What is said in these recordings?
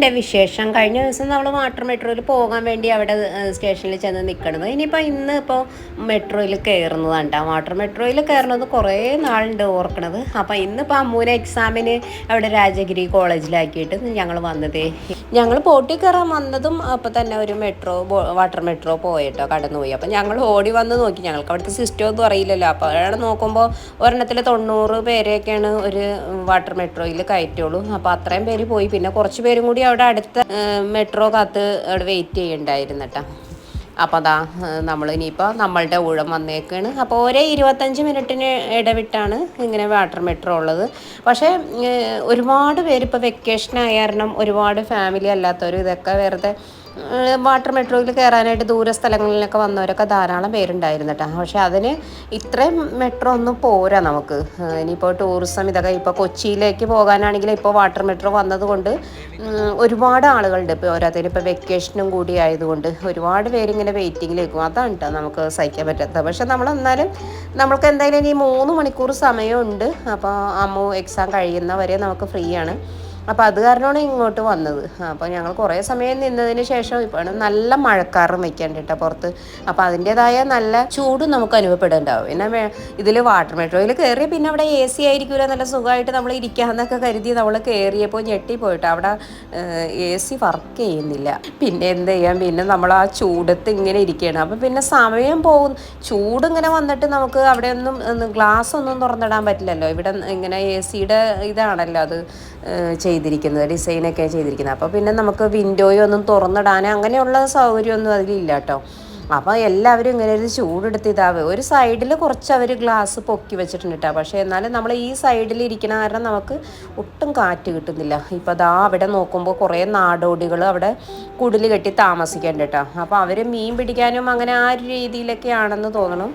എന്തൊക്കെയുണ്ട് വിശേഷം? കഴിഞ്ഞ ദിവസം നമ്മൾ വാട്ടർ മെട്രോയിൽ പോകാൻ വേണ്ടി അവിടെ സ്റ്റേഷനിൽ ചെന്ന് നിൽക്കണത്. ഇനിയിപ്പോൾ ഇന്ന് ഇപ്പോൾ മെട്രോയിൽ കയറുന്നതാണ് കേട്ടോ വാട്ടർ മെട്രോയിൽ കയറുന്നത് കുറേ നാളുണ്ട് ഓർക്കണത്. അപ്പോൾ ഇന്നിപ്പോൾ അമ്മൂനെ എക്സാമിന് അവിടെ രാജഗിരി കോളേജിലാക്കിയിട്ട് ഞങ്ങൾ വന്നതേ. ഞങ്ങൾ പോട്ടി കയറാൻ വന്നതും അപ്പോൾ തന്നെ ഒരു മെട്രോ വാട്ടർ മെട്രോ പോയിട്ടോ കടന്നുപോയി. അപ്പോൾ ഞങ്ങൾ ഓടി വന്ന് നോക്കി. ഞങ്ങൾക്ക് അവിടുത്തെ സിസ്റ്റം ഒന്നും അറിയില്ലല്ലോ. അപ്പോൾ അവിടെ നോക്കുമ്പോൾ ഒരെണ്ണത്തിൽ തൊണ്ണൂറ് പേരെയൊക്കെയാണ് ഒരു വാട്ടർ മെട്രോയിൽ കയറ്റുള്ളൂ അപ്പോൾ അത്രയും പേര് പോയി. പിന്നെ കുറച്ച് പേരും കൂടി അവിടെ അടുത്ത മെട്രോ കാത്ത് അവിടെ വെയിറ്റ് ചെയ്യണ്ടായിരുന്നു കേട്ടോ അപ്പോൾ അതാ നമ്മൾ ഇനിയിപ്പോൾ നമ്മളുടെ ഊഴം വന്നേക്കാണ്. അപ്പോൾ ഒരേ ഇരുപത്തഞ്ച് മിനിറ്റിന് ഇടവിട്ടാണ് ഇങ്ങനെ വാട്ടർ മെട്രോ ഉള്ളത്. പക്ഷേ ഒരുപാട് പേര് ഇപ്പോൾ വെക്കേഷൻ ആയ കാരണം ഒരുപാട് ഫാമിലി അല്ലാത്തവർ ഇതൊക്കെ വെറുതെ വാട്ടർ മെട്രോയിൽ കയറാനായിട്ട് ദൂര സ്ഥലങ്ങളിലൊക്കെ വന്നവരൊക്കെ ധാരാളം പേരുണ്ടായിരുന്നു കേട്ടോ പക്ഷേ അതിന് ഇത്രയും മെട്രോ ഒന്നും പോരാ നമുക്ക്. ഇനിയിപ്പോൾ ടൂറിസം ഇതൊക്കെ ഇപ്പോൾ കൊച്ചിയിലേക്ക് പോകാനാണെങ്കിൽ ഇപ്പോൾ വാട്ടർ മെട്രോ വന്നതുകൊണ്ട് ഒരുപാട് ആളുകളുണ്ട്. ഇപ്പോൾ ഓരോരുത്തരും ഇപ്പോൾ വെക്കേഷനും കൂടി ആയതുകൊണ്ട് ഒരുപാട് പേരിങ്ങനെ വെയിറ്റിങ്ങിൽ നിൽക്കും അതാണ് കേട്ടോ നമുക്ക് സഹിക്കാൻ പറ്റാത്തത്. പക്ഷെ നമ്മൾ എന്നാലും നമ്മൾക്ക് എന്തായാലും ഇനി മൂന്ന് മണിക്കൂർ സമയമുണ്ട്. അപ്പോൾ അമ്മു എക്സാം കഴിയുന്നവരെ നമുക്ക് ഫ്രീ ആണ്. അപ്പോൾ അത് കാരണമാണ് ഇങ്ങോട്ട് വന്നത്. അപ്പോൾ ഞങ്ങൾ കുറേ സമയം നിന്നതിന് ശേഷം ഇപ്പോൾ നല്ല മഴക്കാറും കേട്ടോ പുറത്ത്. അപ്പോൾ അതിന്റെതായ നല്ല ചൂടും നമുക്ക് അനുഭവപ്പെടുന്നുണ്ടാവും പിന്നെ ഇതിൽ വാട്ടർ മെട്രോയിൽ കയറിയ പിന്നെ അവിടെ എ സി ആയിരിക്കില്ല നല്ല സുഖമായിട്ട് നമ്മൾ ഇരിക്കാമെന്നൊക്കെ കരുതി നമ്മൾ കയറിയപ്പോൾ ഞെട്ടിപ്പോയിട്ട് അവിടെ എ സി വർക്ക് ചെയ്യുന്നില്ല. പിന്നെ എന്ത് ചെയ്യാം? പിന്നെ നമ്മൾ ആ ചൂടത്ത് ഇങ്ങനെ ഇരിക്കുകയാണ് അപ്പോൾ പിന്നെ സമയം പോകും. ചൂട് ഇങ്ങനെ വന്നിട്ട് നമുക്ക് അവിടെ ഒന്നും ഗ്ലാസ് ഒന്നും തുറന്നിടാൻ പറ്റില്ലല്ലോ. ഇവിടെ ഇങ്ങനെ എ സിയുടെ ഇതാണല്ലോ അത് ചെയ്തിരിക്കുന്നത് ഡിസൈനൊക്കെ ചെയ്തിരിക്കുന്നത്. അപ്പോൾ പിന്നെ നമുക്ക് വിൻഡോയോ ഒന്നും തുറന്നിടാൻ അങ്ങനെയുള്ള സൗകര്യമൊന്നും അതിലില്ല കേട്ടോ അപ്പോൾ എല്ലാവരും ഇങ്ങനെ ഒരു ചൂടെടുത്ത് ഇതാവുക ഒരു സൈഡിൽ കുറച്ച് അവർ ഗ്ലാസ് പൊക്കി വെച്ചിട്ടുണ്ട് കേട്ടോ പക്ഷേ എന്നാലും നമ്മൾ ഈ സൈഡിൽ ഇരിക്കണ കാരണം നമുക്ക് ഒട്ടും കാറ്റ് കിട്ടുന്നില്ല. ഇപ്പോൾ ദാ അവിടെ നോക്കുമ്പോൾ കുറേ നാടോടികൾ അവിടെ കുടിൽ കെട്ടി താമസിക്കേണ്ട കേട്ടോ അപ്പോൾ അവർ മീൻ പിടിക്കാനും അങ്ങനെ ആ ഒരു രീതിയിലൊക്കെ ആണെന്ന് തോന്നണം.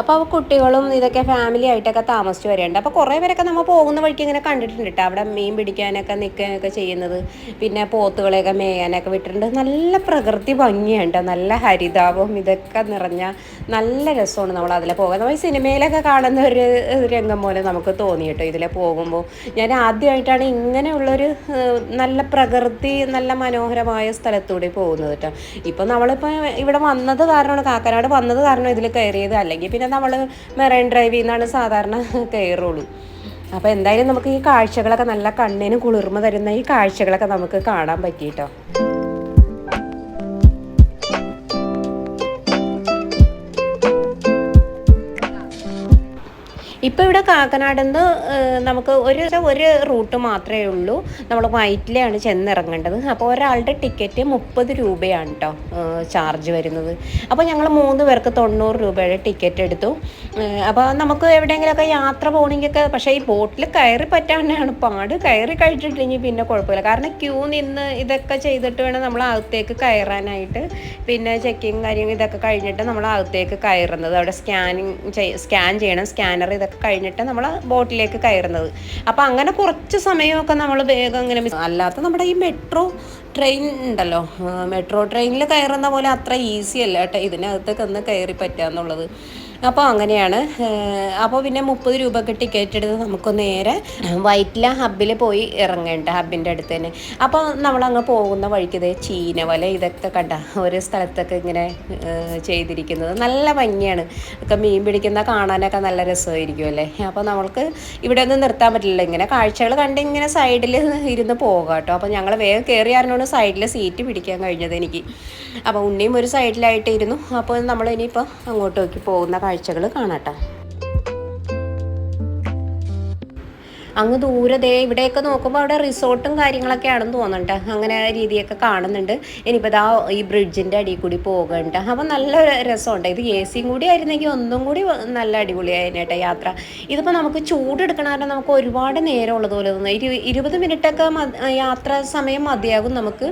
അപ്പോൾ കുട്ടികളും ഇതൊക്കെ ഫാമിലി ആയിട്ടൊക്കെ താമസിച്ച് വരേണ്ട. അപ്പോൾ കുറേ പേരൊക്കെ നമ്മൾ പോകുന്ന വഴിക്ക് ഇങ്ങനെ കണ്ടിട്ടുണ്ട് കേട്ടോ അവിടെ മീൻ പിടിക്കാനൊക്കെ നിൽക്കാനൊക്കെ ചെയ്യുന്നത്. പിന്നെ പോത്തുകളെയൊക്കെ മേയാനൊക്കെ വിട്ടിട്ടുണ്ട്. നല്ല പ്രകൃതി ഭംഗിയാണ് ട്ടോ. നല്ല ഹരിതാപം ഇതൊക്കെ നിറഞ്ഞ നല്ല രസമാണ് നമ്മൾ അതിൽ പോകാൻ. നമ്മൾ സിനിമയിലൊക്കെ കാണുന്ന ഒരു രംഗം പോലെ നമുക്ക് തോന്നി കേട്ടോ ഇതിലെ പോകുമ്പോൾ. ഞാൻ ആദ്യമായിട്ടാണ് ഇങ്ങനെയുള്ളൊരു നല്ല പ്രകൃതി നല്ല മനോഹരമായ സ്ഥലത്തൂടെ പോകുന്നത് കേട്ടോ ഇപ്പം നമ്മളിപ്പോൾ ഇവിടെ വന്നത് കാരണമാണ് കാക്കനാട് വന്നത് കാരണം ഇതിൽ കയറിയത്. അല്ലെങ്കിൽ പിന്നെ നമ്മൾ മെറൈൻ ഡ്രൈവിൽ നിന്നാണ് സാധാരണ കയറുള്ളൂ. അപ്പോൾ എന്തായാലും നമുക്ക് ഈ കാഴ്ചകളൊക്കെ നല്ല കണ്ണിന് കുളിർമ തരുന്ന ഈ കാഴ്ചകളൊക്കെ നമുക്ക് കാണാൻ പറ്റിയിട്ടോ. ഇപ്പോൾ ഇവിടെ കാക്കനാട് നമുക്ക് ഒരു ഒരു റൂട്ട് മാത്രമേ ഉള്ളൂ. നമ്മൾ വൈറ്റിലാണ് ചെന്നിറങ്ങേണ്ടത്. അപ്പോൾ ഒരാളുടെ ടിക്കറ്റ് മുപ്പത് രൂപയാണ് കേട്ടോ ചാർജ് വരുന്നത്. അപ്പോൾ ഞങ്ങൾ മൂന്ന് പേർക്ക് തൊണ്ണൂറ് രൂപയുടെ ടിക്കറ്റ് എടുത്തു. അപ്പോൾ നമുക്ക് എവിടെയെങ്കിലുമൊക്കെ യാത്ര പോകണമെങ്കിലൊക്കെ പക്ഷേ ഈ ബോട്ടിൽ കയറി പറ്റാനാണ് പാട്. കയറി കഴിച്ചിട്ടില്ലെങ്കിൽ പിന്നെ കുഴപ്പമില്ല. കാരണം ക്യൂ നിന്ന് ഇതൊക്കെ ചെയ്തിട്ട് വേണം നമ്മൾ അകത്തേക്ക് കയറാനായിട്ട്. പിന്നെ ചെക്കിങ് കാര്യങ്ങൾ ഇതൊക്കെ കഴിഞ്ഞിട്ട് നമ്മൾ അകത്തേക്ക് കയറുന്നത്. അവിടെ സ്കാനിങ് സ്കാൻ ചെയ്യണം. സ്കാനർ ഇതൊക്കെ കഴിഞ്ഞിട്ട് നമ്മൾ ബോട്ടിലേക്ക് കയറുന്നത്. അപ്പോൾ അങ്ങനെ കുറച്ച് സമയമൊക്കെ നമ്മൾ വേഗം ഇങ്ങനെ അല്ലാത്ത നമ്മുടെ ഈ മെട്രോ ട്രെയിൻ ഉണ്ടല്ലോ. മെട്രോ ട്രെയിനിൽ കയറുന്ന പോലെ അത്ര ഈസി അല്ല കേട്ടോ ഇതിനകത്തേക്ക് ഒന്ന് കയറി പറ്റുക എന്നുള്ളത് അപ്പോൾ അങ്ങനെയാണ്. അപ്പോൾ പിന്നെ മുപ്പത് രൂപക്ക് ടിക്കറ്റ് എടുത്ത് നമുക്ക് നേരെ. വൈറ്റില ഹബ്ബിൽ പോയി ഇറങ്ങേണ്ട ഹബ്ബിന്റെ അടുത്ത് തന്നെ അപ്പോൾ നമ്മളങ്ങ് പോകുന്ന വഴിക്ക് ഇതേ ചീന വല ഇതൊക്കെ കണ്ട. ഒരു സ്ഥലത്തൊക്കെ ഇങ്ങനെ ചെയ്തിരിക്കുന്നത്. നല്ല ഭംഗിയാണ്. ഒക്കെ മീൻ പിടിക്കുന്ന കാണാനൊക്കെ നല്ല രസമായിരിക്കും അല്ലേ? അപ്പോൾ നമ്മൾക്ക് ഇവിടെ ഒന്നും നിർത്താൻ പറ്റില്ല ഇങ്ങനെ കാഴ്ചകൾ കണ്ട് ഇങ്ങനെ സൈഡിൽ ഇരുന്ന് പോകാം കേട്ടോ. അപ്പോൾ ഞങ്ങൾ വേഗം കയറി കയറിയാറിനോട് സൈഡിൽ സീറ്റ് പിടിക്കാൻ കഴിഞ്ഞത് എനിക്ക്. അപ്പോൾ ഉണ്ണിയും ഒരു സൈഡിലായിട്ടിരുന്നു അപ്പോൾ നമ്മൾ ഇനിയിപ്പോൾ അങ്ങോട്ട് നോക്കി പോകുന്ന കാഴ്ചകൾ കാണാട്ടോ. അങ്ങ് ദൂരത്തെ ഇവിടെയൊക്കെ നോക്കുമ്പോൾ അവിടെ റിസോർട്ടും കാര്യങ്ങളൊക്കെ ആണെന്ന് തോന്നുന്നുണ്ട്. അങ്ങനെ രീതിയൊക്കെ കാണുന്നുണ്ട്. ഇനിയിപ്പോൾ ഇതാ ഈ ബ്രിഡ്ജിന്റെ അടിയിൽ കൂടി പോകുന്നുണ്ട് അപ്പോൾ നല്ല രസമുണ്ട്. ഇത് എ സിയും കൂടി ആയിരുന്നെങ്കിൽ ഒന്നും കൂടി നല്ല അടിപൊളിയായിരുന്നു യാത്ര. ഇതിപ്പോൾ നമുക്ക് ചൂടെടുക്കണ കാരണം നമുക്ക് ഒരുപാട് നേരം ഉള്ളതുപോലെ തോന്നുന്നു. ഇരു ഇരുപത് മിനിറ്റൊക്കെ യാത്ര സമയം മതിയാകും നമുക്ക്.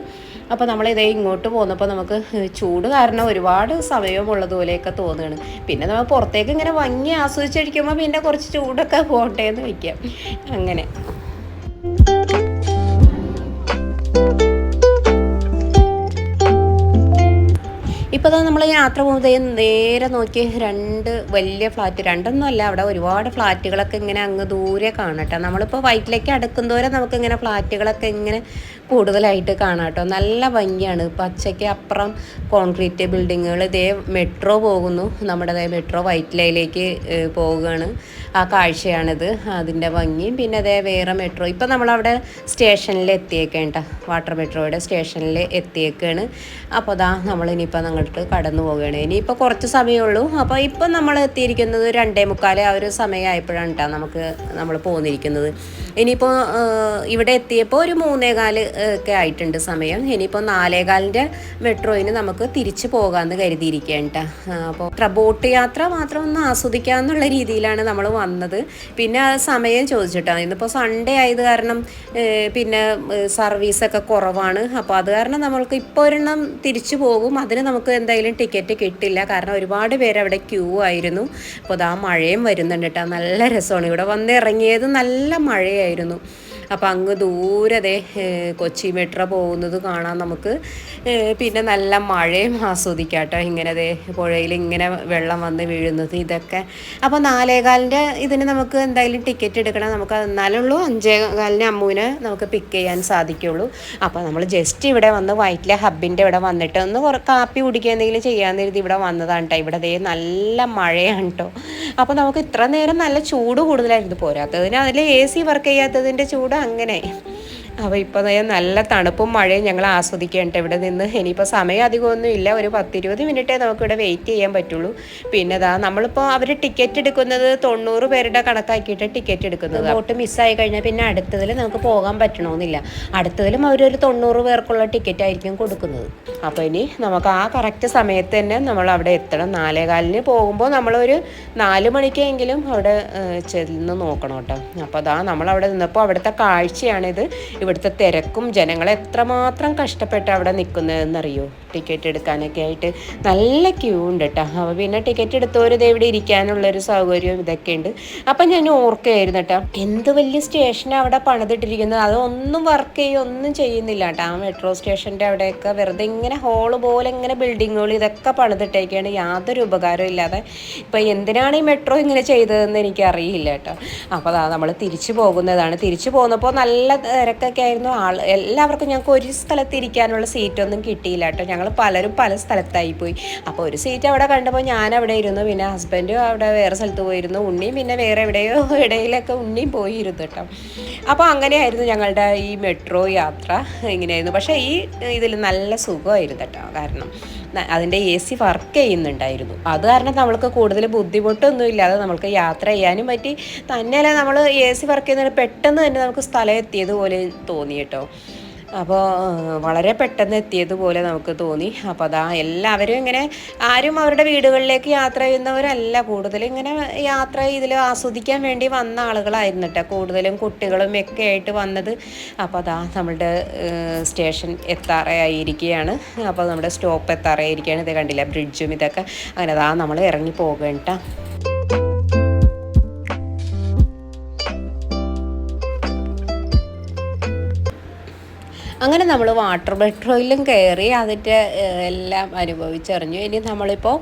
അപ്പോൾ നമ്മളിതേ ഇങ്ങോട്ട് പോന്നപ്പോൾ നമുക്ക് ചൂട് കാരണം ഒരുപാട് സമയമുള്ളതുപോലെയൊക്കെ തോന്നുകയാണ് പിന്നെ നമ്മൾ പുറത്തേക്ക് ഇങ്ങനെ ഭംഗി ആസ്വദിച്ചടിക്കുമ്പോൾ പിന്നെ കുറച്ച് ചൂടൊക്കെ പോട്ടെ എന്ന് വയ്ക്കാം അങ്ങനെ. ഇപ്പോൾ നമ്മൾ യാത്ര പോകുന്നത് നേരെ നോക്കി രണ്ട് വലിയ ഫ്ലാറ്റ് രണ്ടൊന്നും അല്ല അവിടെ ഒരുപാട് ഫ്ലാറ്റുകളൊക്കെ ഇങ്ങനെ അങ്ങ് ദൂരെ കാണട്ടെ നമ്മളിപ്പോൾ വൈറ്റിലേക്ക് അടുക്കും നമുക്കിങ്ങനെ ഫ്ലാറ്റുകളൊക്കെ ഇങ്ങനെ കൂടുതലായിട്ട് കാണാട്ടോ നല്ല ഭംഗിയാണ്. പച്ചയ്ക്ക് അപ്പുറം കോൺക്രീറ്റ് ബിൽഡിങ്ങുകൾ ഇതേ മെട്രോ പോകുന്നു. നമ്മുടെ മെട്രോ വൈറ്റ് ലൈനിലേക്ക് പോവുകയാണ്. കാഴ്ചയാണിത് അതിന്റെ ഭംഗിയും പിന്നെ അതേ വേറെ മെട്രോ ഇപ്പം നമ്മളവിടെ സ്റ്റേഷനിൽ എത്തിയേക്കേണ്ട വാട്ടർ മെട്രോയുടെ സ്റ്റേഷനിൽ എത്തിയേക്കാണ്. അപ്പോൾ അതാ നമ്മൾ ഇനിയിപ്പോൾ അങ്ങോട്ട് കടന്നു പോവുകയാണ്. ഇനിയിപ്പോൾ കുറച്ച് സമയമുള്ളൂ. അപ്പോൾ ഇപ്പം നമ്മൾ എത്തിയിരിക്കുന്നത് രണ്ടേ മുക്കാലേ ആ ഒരു സമയമായപ്പോഴാണ് കേട്ടോ നമുക്ക് നമ്മൾ പോന്നിരിക്കുന്നത്. ഇനിയിപ്പോൾ ഇവിടെ എത്തിയപ്പോൾ ഒരു മൂന്നേകാൽ ഒക്കെ ആയിട്ടുണ്ട് സമയം. ഇനിയിപ്പോൾ നാലേകാലിന്റെ മെട്രോയിന് നമുക്ക് തിരിച്ചു പോകാമെന്ന് കരുതിയിരിക്കുകയാണ് കേട്ടോ അപ്പോൾ ബോട്ട് യാത്ര മാത്രം ഒന്ന് ആസ്വദിക്കാമെന്നുള്ള രീതിയിലാണ് നമ്മൾ വന്നത്. പിന്നെ ആ സമയം ചോദിച്ചിട്ടാണ് ഇന്നിപ്പോൾ സൺഡേ ആയത് കാരണം പിന്നെ സർവീസൊക്കെ കുറവാണ്. അപ്പോൾ അത് കാരണം നമ്മൾക്ക് ഇപ്പോൾ ഒരെണ്ണം തിരിച്ചു പോകും. അതിന് നമുക്ക് എന്തായാലും ടിക്കറ്റ് കിട്ടില്ല. കാരണം ഒരുപാട് പേര് അവിടെ ക്യൂ ആയിരുന്നു. അപ്പോൾ അതാ മഴയും വരുന്നുണ്ട് കേട്ടോ നല്ല രസമാണ്. ഇവിടെ വന്ന് ഇറങ്ങിയത് നല്ല മഴയായിരുന്നു. Eirano. അപ്പോൾ അങ്ങ് ദൂരെ ദേ കൊച്ചി മെട്രോ പോകുന്നത് കാണാൻ നമുക്ക്. പിന്നെ നല്ല മഴയും ആസ്വദിക്കാം കേട്ടോ ഇങ്ങനെ ദേ പുഴയിൽ ഇങ്ങനെ വെള്ളം വന്ന് വീഴുന്നത് ഇതൊക്കെ. അപ്പോൾ നാലേകാലിന്റെ ഇതിന് നമുക്ക് എന്തായാലും ടിക്കറ്റ് എടുക്കണം. നമുക്ക് എന്നാലുള്ളൂ അഞ്ചേകാലിന് അമ്മുവിനെ നമുക്ക് പിക്ക് ചെയ്യാൻ സാധിക്കുള്ളൂ. അപ്പോൾ നമ്മൾ ജസ്റ്റ് ഇവിടെ വന്ന് വൈറ്റിലെ ഹബിന്റെ ഇവിടെ വന്നിട്ട് ഒന്ന് കുറേ കാപ്പി കുടിക്കുക എന്തെങ്കിലും ചെയ്യാമെന്ന് കരുതി ഇവിടെ വന്നതാണ് കേട്ടോ ഇവിടെ ദേ നല്ല മഴയാണ് കേട്ടോ അപ്പോൾ നമുക്ക് ഇത്ര നേരം നല്ല ചൂട് കൂടുതലായിരുന്നു. പോരാത്തതിന് അതിൽ എ സി വർക്ക് ചെയ്യാത്തതിന്റെ ചൂട്. അങ്ങനെ അപ്പോൾ ഇപ്പോൾ നല്ല തണുപ്പും മഴയും ഞങ്ങൾ ആസ്വദിക്കേണ്ട ഇവിടെ നിന്ന്. ഇനിയിപ്പോൾ സമയം അധികമൊന്നും ഇല്ല ഒരു പത്തിരുപത് മിനിറ്റേ നമുക്കിവിടെ വെയിറ്റ് ചെയ്യാൻ പറ്റുള്ളൂ. പിന്നെ ഇതാ നമ്മളിപ്പോൾ അവർ ടിക്കറ്റ് എടുക്കുന്നത് തൊണ്ണൂറ് പേരുടെ കണക്കാക്കിയിട്ട് ടിക്കറ്റ് എടുക്കുന്നത്. ബോട്ട് മിസ്സായി കഴിഞ്ഞാൽ പിന്നെ അടുത്തതിൽ നമുക്ക് പോകാൻ പറ്റണമെന്നില്ല അടുത്തതിലും അവരൊരു തൊണ്ണൂറ് പേർക്കുള്ള ടിക്കറ്റ് ആയിരിക്കും കൊടുക്കുന്നത്. അപ്പോൾ ഇനി നമുക്ക് ആ കറക്റ്റ് സമയത്ത് തന്നെ നമ്മൾ അവിടെ എത്തണം. നാലേകാലിന് പോകുമ്പോൾ നമ്മളൊരു നാല് മണിക്കെങ്കിലും അവിടെ ചെന്ന് നോക്കണം കേട്ടോ. അപ്പോൾ അതാ നമ്മളവിടെ നിന്നപ്പോൾ അവിടുത്തെ കാഴ്ചയാണിത്. ഇവിടുത്തെ തിരക്കും ജനങ്ങൾ എത്രമാത്രം കഷ്ടപ്പെട്ട് അവിടെ നിൽക്കുന്നതെന്നറിയോ? ടിക്കറ്റ് എടുക്കാനൊക്കെ ആയിട്ട് നല്ല ക്യൂ ഉണ്ട് കേട്ടോ അപ്പോൾ പിന്നെ ടിക്കറ്റ് എടുത്തവർ ഇത് ഇവിടെ ഇരിക്കാനുള്ളൊരു സൗകര്യവും ഇതൊക്കെ ഉണ്ട്. അപ്പം ഞാൻ ഓർക്കുകയായിരുന്നു കേട്ടോ എന്ത് വലിയ സ്റ്റേഷനാണ് അവിടെ പണിതിട്ടിരിക്കുന്നത്? അതൊന്നും വർക്ക് ചെയ്യും ഒന്നും ചെയ്യുന്നില്ല കേട്ടോ ആ മെട്രോ സ്റ്റേഷന്റെ അവിടെയൊക്കെ വെറുതെ ഇങ്ങനെ ഹോൾ പോലെ ഇങ്ങനെ ബിൽഡിങ്ങുകൾ ഇതൊക്കെ പണിതിട്ടേക്കാണ്. യാതൊരു ഉപകാരവും ഇല്ലാതെ ഇപ്പം എന്തിനാണ് ഈ മെട്രോ ഇങ്ങനെ ചെയ്തതെന്ന് എനിക്ക് അറിയില്ല കേട്ടോ അപ്പോൾ നമ്മൾ തിരിച്ചു പോകുന്നതാണ്. തിരിച്ചു പോകുന്നപ്പോൾ നല്ല തിരക്കൊക്കെ ആയിരുന്നു ആൾ എല്ലാവർക്കും ഞങ്ങൾക്ക് ഒരു സ്ഥലത്ത് ഇരിക്കാനുള്ള സീറ്റൊന്നും കിട്ടിയില്ല കേട്ടോ. ഞങ്ങൾ പലരും പല സ്ഥലത്തായി പോയി. അപ്പോൾ ഒരു സീറ്റ് അവിടെ കണ്ടപ്പോൾ ഞാൻ അവിടെ ഇരുന്നു. പിന്നെ ഹസ്ബൻഡും അവിടെ വേറെ സ്ഥലത്ത് പോയിരുന്നു. ഉണ്ണിയും പിന്നെ വേറെ എവിടെയോ ഇടയിലൊക്കെ ഉണ്ണിയും പോയിരുന്നു കേട്ടോ. അപ്പോൾ അങ്ങനെയായിരുന്നു ഞങ്ങളുടെ ഈ മെട്രോ യാത്ര. ഇങ്ങനെയായിരുന്നു. പക്ഷേ ഈ ഇതിൽ നല്ല സുഖമായിരുന്നു കേട്ടോ. കാരണം അതിന്റെ എ സി വർക്ക് ചെയ്യുന്നുണ്ടായിരുന്നു. അത് കാരണം നമ്മൾക്ക് കൂടുതൽ ബുദ്ധിമുട്ടൊന്നും ഇല്ലാതെ നമുക്ക് യാത്ര ചെയ്യാനും പറ്റി. തന്നെയല്ല നമ്മൾ എ സി വർക്ക് ചെയ്യുന്നതിന് പെട്ടെന്ന് തന്നെ നമുക്ക് സ്ഥലം എത്തിയതുപോലെ തോന്നി കേട്ടോ അപ്പോൾ വളരെ പെട്ടെന്ന് എത്തിയതുപോലെ നമുക്ക് തോന്നി. അപ്പോൾ അതാ എല്ലാവരും ഇങ്ങനെ ആരും അവരുടെ വീടുകളിലേക്ക് യാത്ര ചെയ്യുന്നവരല്ല. കൂടുതലും ഇങ്ങനെ യാത്ര ഇതിൽ ആസ്വദിക്കാൻ വേണ്ടി വന്ന ആളുകളായിരുന്നു കേട്ടോ കൂടുതലും കുട്ടികളും ഒക്കെ ആയിട്ട് വന്നത്. അപ്പോൾ അതാ നമ്മളുടെ സ്റ്റേഷൻ എത്താറായിരിക്കുകയാണ് അപ്പോൾ നമ്മുടെ സ്റ്റോപ്പ് എത്താറായിരിക്കുകയാണ് ഇത് കണ്ടില്ല? ബ്രിഡ്ജും ഇതൊക്കെ. അങ്ങനെ അതാ നമ്മൾ ഇറങ്ങി പോകേണ്ട അങ്ങനെ നമ്മൾ വാട്ടർ മെട്രോയിലും കയറി അതിന്റെ എല്ലാം അനുഭവിച്ചറിഞ്ഞു. ഇനി നമ്മളിപ്പോൾ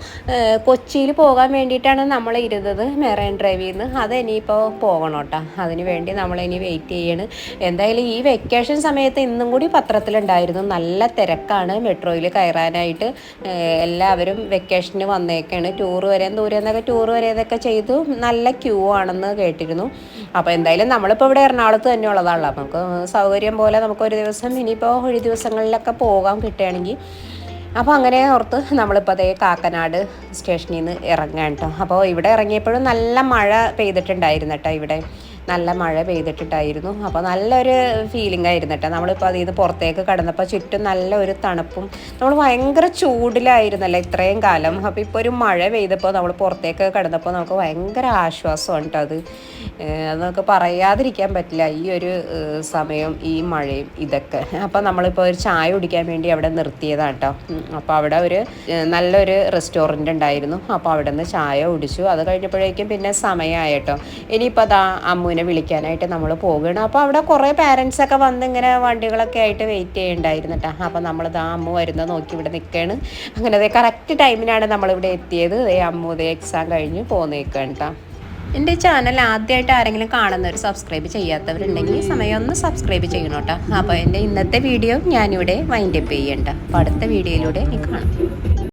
കൊച്ചിയിൽ പോകാൻ വേണ്ടിയിട്ടാണ് നമ്മൾ ഇരുന്നത് മെറൈൻ ഡ്രൈവിൽ നിന്ന് അത് ഇനിയിപ്പോൾ പോകണം കേട്ടോ. അതിന് വേണ്ടി നമ്മൾ ഇനി വെയിറ്റ് ചെയ്യണം. എന്തായാലും ഈ വെക്കേഷൻ സമയത്ത് ഇന്നും കൂടി പത്രത്തിലുണ്ടായിരുന്നു. നല്ല തിരക്കാണ് മെട്രോയിൽ കയറാനായിട്ട്. എല്ലാവരും വെക്കേഷന് വന്നേക്കാണ്. ടൂർ വരെ ദൂരെ നിന്നൊക്കെ ടൂർ വരെയൊക്കെ ചെയ്തു. നല്ല ക്യൂ ആണെന്ന് കേട്ടിരുന്നു. അപ്പോൾ എന്തായാലും നമ്മളിപ്പോൾ ഇവിടെ എറണാകുളത്ത് തന്നെ ഉള്ളതാണല്ലോ. നമുക്ക് സൗകര്യം പോലെ നമുക്ക് ഒരു ദിവസം ഇനിയിപ്പോൾ ഒഴി ദിവസങ്ങളിലൊക്കെ പോകാൻ കിട്ടുകയാണെങ്കിൽ അപ്പോൾ അങ്ങനെ ഓർത്ത് നമ്മളിപ്പോൾ അതേ കാക്കനാട് സ്റ്റേഷനിൽ നിന്ന് ഇറങ്ങാൻ കേട്ടോ. അപ്പോൾ ഇവിടെ ഇറങ്ങിയപ്പോഴും നല്ല മഴ പെയ്തിട്ടുണ്ടായിരുന്നു കേട്ടോ ഇവിടെ. നല്ല മഴ പെയ്തിട്ടിട്ടായിരുന്നു അപ്പോൾ നല്ലൊരു ഫീലിംഗ് ആയിരുന്നു കേട്ടോ നമ്മളിപ്പോൾ അതിൽ നിന്ന് പുറത്തേക്ക് കടന്നപ്പോൾ ചുറ്റും നല്ല ഒരു തണുപ്പും നമ്മൾ ഭയങ്കര ചൂടിലായിരുന്നല്ലോ ഇത്രയും കാലം. അപ്പോൾ ഇപ്പോൾ ഒരു മഴ പെയ്തപ്പോൾ നമ്മൾ പുറത്തേക്ക് കടന്നപ്പോൾ നമുക്ക് ഭയങ്കര ആശ്വാസമാണ് കേട്ടോ അത്. നമുക്ക് പറയാതിരിക്കാൻ പറ്റില്ല ഈ ഒരു സമയം ഈ മഴയും ഇതൊക്കെ. അപ്പോൾ നമ്മളിപ്പോൾ ഒരു ചായ കുടിക്കാൻ വേണ്ടി അവിടെ നിർത്തിയതാണ് കേട്ടോ അപ്പോൾ അവിടെ ഒരു നല്ലൊരു റെസ്റ്റോറന്റ് ഉണ്ടായിരുന്നു. അപ്പോൾ അവിടെ നിന്ന് ചായ കുടിച്ചു. അത് കഴിഞ്ഞപ്പോഴേക്കും പിന്നെ സമയമായി കേട്ടോ ഇനിയിപ്പോൾ അതാ അമ്മു അമ്മുവിനെ വിളിക്കാനായിട്ട് നമ്മൾ പോവുകയാണ്. അപ്പോൾ അവിടെ കുറേ പാരൻസ് ഒക്കെ വന്ന് ഇങ്ങനെ വണ്ടികളൊക്കെ ആയിട്ട് വെയിറ്റ് ചെയ്യുന്നുണ്ടായിരുന്നു കേട്ടോ അപ്പോൾ നമ്മൾ ദാ അമ്മു വരുന്നത് നോക്കി ഇവിടെ നിൽക്കുകയാണ് അങ്ങനെ അതേ കറക്റ്റ് ടൈമിനാണ് നമ്മളിവിടെ എത്തിയത്. ദേ അമ്മു ദേ എക്സാം കഴിഞ്ഞ് പോന്ന് കേട്ടോ എന്റെ ചാനൽ ആദ്യമായിട്ട് ആരെങ്കിലും കാണുന്നവർ സബ്സ്ക്രൈബ് ചെയ്യാത്തവരുണ്ടെങ്കിൽ സമയം ഒന്ന് സബ്സ്ക്രൈബ് ചെയ്യണം കേട്ടോ അപ്പോൾ എന്റെ ഇന്നത്തെ വീഡിയോ ഞാനിവിടെ വൈൻഡപ്പ് ചെയ്യണ്ട അപ്പോൾ അടുത്ത വീഡിയോയിലൂടെ എനിക്ക് കാണാം.